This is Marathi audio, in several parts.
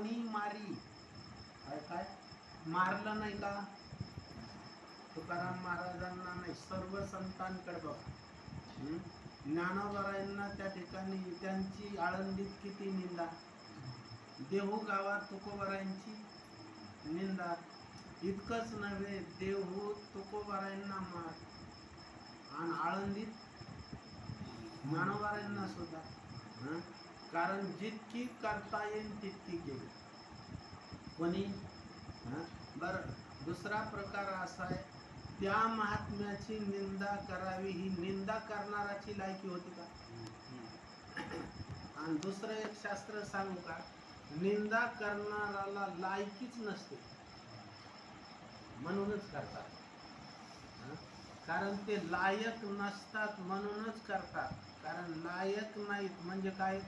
कोणी मारी? काय मारलं नाही का? तुकाराम महाराजांना नाही सर्व संतांकडे बघ? ज्ञानोबरायांना त्या ठिकाणी त्यांची आळंदीत किती निंदा? देहू गावात तुकोबरायांची निंदा. इतकंच नव्हे देहू तुकोबरायांना मार. आणि आळंदीत ज्ञानोबरायांना सुद्धा? कारण जितकी करता येईल तितकी केली कोणी? हं? बरं. दुसरा प्रकार असा आहे त्या महात्म्याची निंदा करावी. ही निंदा करणाराची लायकी होती का? आणि दुसरं एक शास्त्र सांगू का? निंदा करणाराला लायकीच नसते. म्हणूनच करतात. कारण ते लायक नसतात म्हणूनच करतात. कारण लायक नाहीत म्हणजे काय?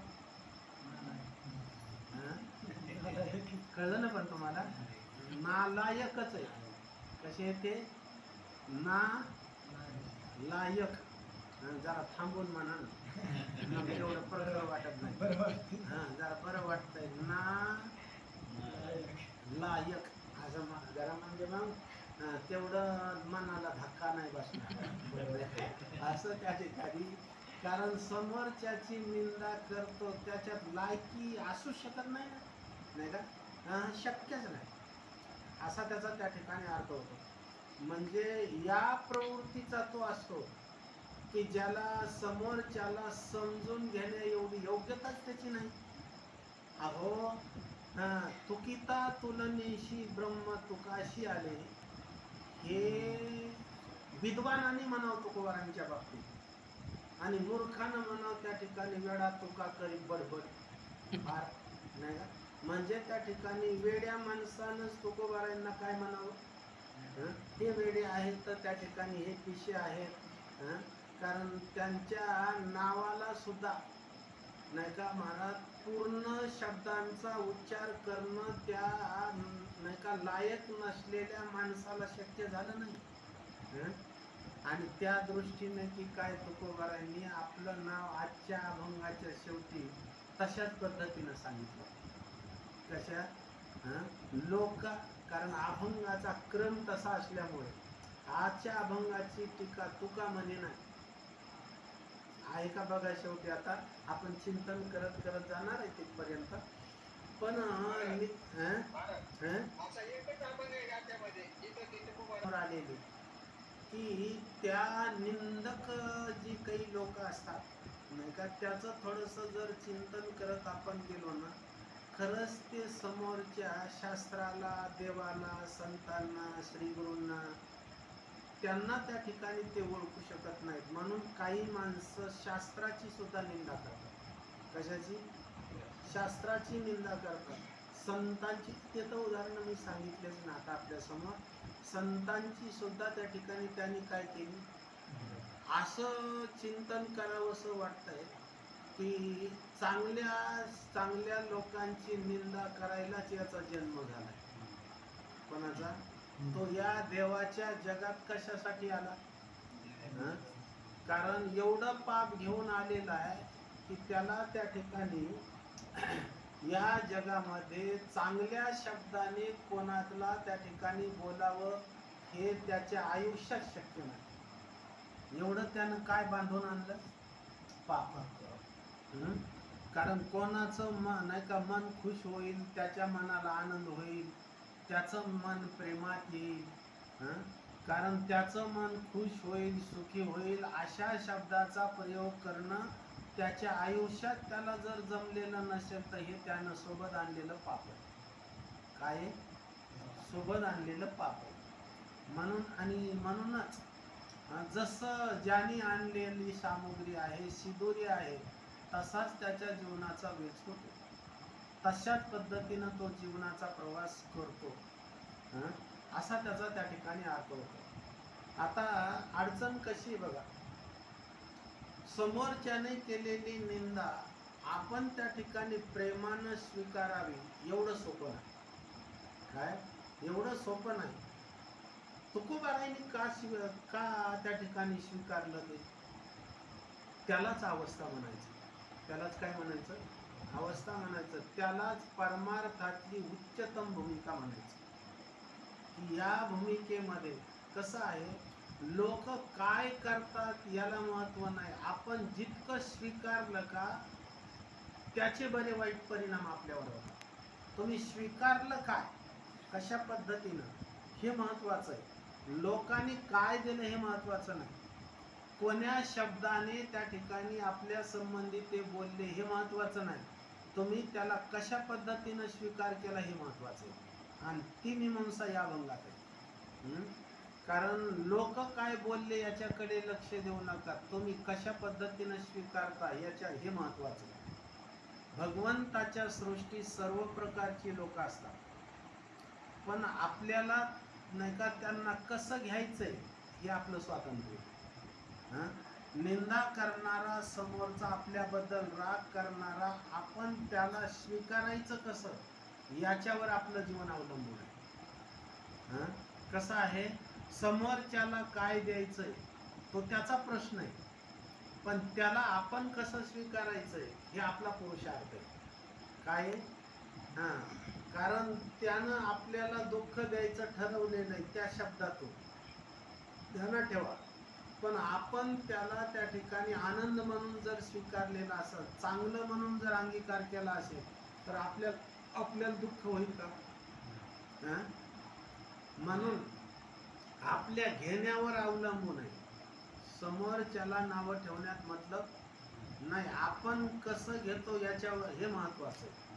कळलं ना पण तुम्हाला? नालायकच आहे. कसे ते? ना लायक. जरा थांबून म्हणा ना. एवढं बरं वाटत नाही हं, जरा बरं वाटतंय. ना लायक. असं जरा म्हणजे मग तेवढं मनाला धक्का नाही बसणार. असं त्या ठिकाणी. कारण समोरच्याची निंदा करतो त्याच्यात लायकी असू शकत नाही ना. नाही का? शक्यच नाही. असा त्याचा त्या ठिकाणी अर्थ होतो. म्हणजे या प्रवृत्तीचा तो असतो की ज्याला समोरच्याला समजून घेण्या एवढी योग्यताच त्याची नाही. अहो हा तुकिता तुलनेशी ब्रह्म तुकाशी आले हे विद्वानाने म्हणाव तुकोबारांच्या बाबतीत. आणि मूर्खानं म्हणाव त्या ठिकाणी वेळा तुका करी बडबड. फार नाही का? म्हणजे त्या ठिकाणी वेड्या माणसानंच तुकोबारायांना काय म्हणावं? ते वेडे आहेत तर त्या ठिकाणी हे पिशे आहेत. हं? कारण त्यांच्या नावाला सुद्धा नाही का महाराज पूर्ण शब्दांचा उच्चार करणं त्या नाही का लायक नसलेल्या माणसाला शक्य झालं नाही. आणि त्या दृष्टीने की काय तुकोबारांनी आपलं नाव आजच्या अभंगाच्या शेवटी तशाच पद्धतीनं सांगितलं. कशा? लोक कारण अभंगाचा क्रम तसा असल्यामुळे आजच्या अभंगाची टीका तुका म्हणे नाही. ऐका बघा शेवटी आता? आपण चिंतन करत करत जाणार आहे तिथपर्यंत. पण आलेली. की त्या निंदक जी काही लोक असतात नाही का? त्याचं थोडंसं जर चिंतन करत आपण गेलो ना खरंच ते समोरच्या शास्त्राला देवाला संतांना श्रीगुरूंना त्यांना त्या ठिकाणी ते ओळखू शकत नाहीत. म्हणून काही माणसं शास्त्राची सुद्धा निंदा करतात. कशाची? शास्त्राची निंदा करतात. संतांची ते तर उदाहरणं मी सांगितलेच ना आता आपल्यासमोर. संतांची सुद्धा त्या ठिकाणी त्यांनी काय केली? असं चिंतन करावंसं वाटतंय. की चांगल्या चांगल्या लोकांची निंदा करायलाच याचा जन्म झालाय. कोणाचा? तो या देवाच्या जगात कशासाठी आला? कारण एवढं पाप घेऊन आलेला आहे की त्याला त्या ठिकाणी या जगामध्ये चांगल्या शब्दाने कोणाला त्या ठिकाणी बोलावं हे त्याच्या आयुष्यात शक्य नाही. एवढं त्यानं काय बांधून आणलं? पाप. कारण कोणाचं मन नाही का मन खुश होईल त्याच्या मनाला आनंद होईल त्याचं मन प्रेमात येईल कारण त्याचं मन खुश होईल सुखी होईल अशा शब्दाचा प्रयोग करणं त्याच्या आयुष्यात त्याला जर जमलेलं नसेल तर हे त्यानं सोबत आणलेलं पाप आहे. काय सोबत आणलेलं पाप आहे. म्हणून आणि म्हणूनच जसं ज्याने आणलेली सामुग्री आहे शिदोरी आहे तसाच त्याच्या जीवनाचा वेच होतो. तशाच पद्धतीनं तो जीवनाचा प्रवास करतो. असा त्याचा त्या ठिकाणी अर्थ होतो. आता अडचण कशी बघा. समोरच्याने केलेली निंदा आपण त्या ठिकाणी प्रेमानं स्वीकारावी एवढं सोपं नाही. काय? एवढं सोपं नाही. तुकोबारायने का शिव का त्या ठिकाणी स्वीकारलं ते? त्यालाच अवस्था म्हणायची. त्यालाच काय म्हणायचं? अवस्था म्हणायचं. त्यालाच परमार्थातली उच्चतम भूमिका म्हणायचं. की या भूमिकेमध्ये कसं आहे? लोक काय करतात याला महत्त्व नाही. आपण जितकं स्वीकारलं का त्याचे बरे वाईट परिणाम आपल्यावर होतात. तुम्ही स्वीकारलं काय? कशा पद्धतीनं? हे महत्वाचं आहे. लोकांनी काय दिलं हे महत्त्वाचं नाही. कोण्या शब्दाने त्या ठिकाणी आपल्या संबंधी ते बोलले हे महत्वाचं नाही. तुम्ही त्याला कशा पद्धतीनं स्वीकार केला हे महत्त्वाचं आहे. आणि ती मीमांसा या भंगात आहे. हम्म? कारण लोक काय बोलले याच्याकडे लक्ष देऊ नका. तुम्ही कशा पद्धतीनं स्वीकारता याच्या हे महत्वाचं आहे. भगवंताच्या सृष्टीत सर्व प्रकारची लोक असतात. पण आपल्याला नाही का त्यांना कसं घ्यायचंय हे आपलं स्वातंत्र्य आहे. निंदा करणारा समोरचा आपल्याबद्दल राग करणारा आपण त्याला स्वीकारायचं कसं? याच्यावर आपलं जीवन अवलंबून आहे. कसं आहे? समोरच्याला काय द्यायचंय? तो त्याचा प्रश्न आहे. पण त्याला आपण कसं स्वीकारायचंय हे आपला पुरुषार्थ आहे. काय हां हा. कारण त्यानं आपल्याला दुःख द्यायचं ठरवलेलं आहे त्या शब्दातून. ध्यानात ठेवा. पण आपण त्याला त्या ठिकाणी आनंद म्हणून जर स्वीकारलेला असेल चांगलं म्हणून जर अंगीकार केला असेल तर आपल्या आपल्याला दुःख होईल का? म्हणून आपल्या घेण्यावर अवलंबून आहे. समोरच्याला नावं ठेवण्यात मतलब नाही. आपण कसं घेतो याच्यावर हे महत्वाचं आहे.